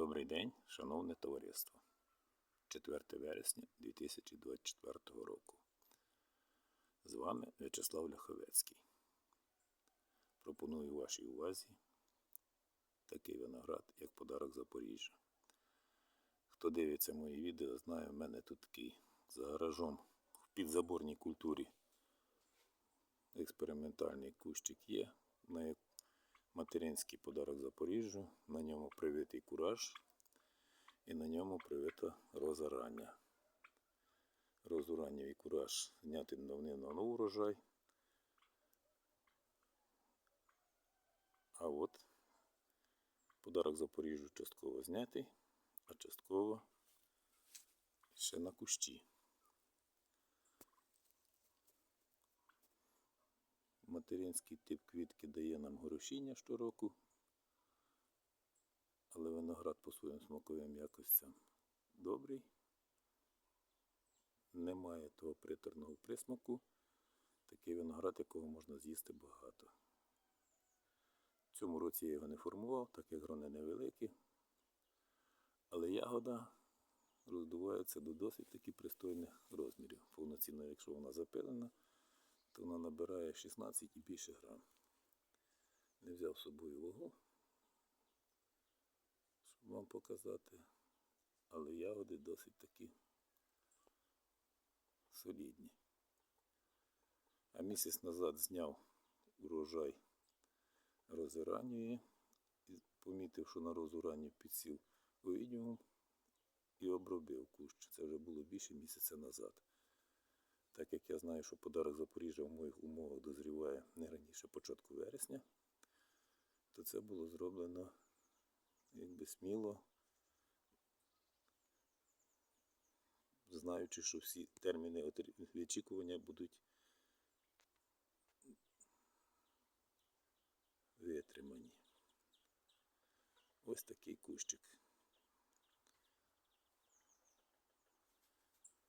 Добрий день, шановне товариство. 4 вересня 2024 року. З вами В'ячеслав Ляховецький. Пропоную вашій увазі такий виноград, як подарок Запоріжжя. Хто дивиться мої відео, знає, в мене тут такий за гаражом в підзаборній культурі експериментальний кущик є. На як- материнський подарок Запоріжжю, на ньому привитий кураж і на ньому привита роза рання. Ранньої кураж зняти давним на урожай. А от подарок Запоріжжю частково знятий, а частково ще на кущі. Материнський тип квітки дає нам горошіння щороку, але виноград по своїм смаковим якостям добрий. Немає того приторного присмаку. Такий виноград, якого можна з'їсти багато. В цьому році я його не формував, так як грони невеликі. Але ягода роздувається до досить таки пристойних розмірів. Повноцінно, якщо вона запилена, то вона набирає 16 і більше грам. Не взяв з собою вагу, щоб вам показати, але ягоди досить такі солідні. А місяць назад зняв урожай розиранньої і помітив, що на розу ранню підсів овідіум і обробив кущ. Це вже було більше місяця назад. Так як я знаю, що подарок Запоріжжя в моїх умовах дозріває не раніше початку вересня, то це було зроблено якби сміло, знаючи, що всі терміни очікування будуть витримані. Ось такий кущик.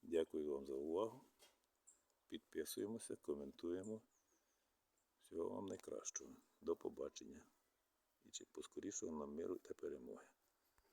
Дякую вам за увагу. Підписуємося, коментуємо. Всього вам найкращого. До побачення. І чи поскорішого нам миру та перемоги.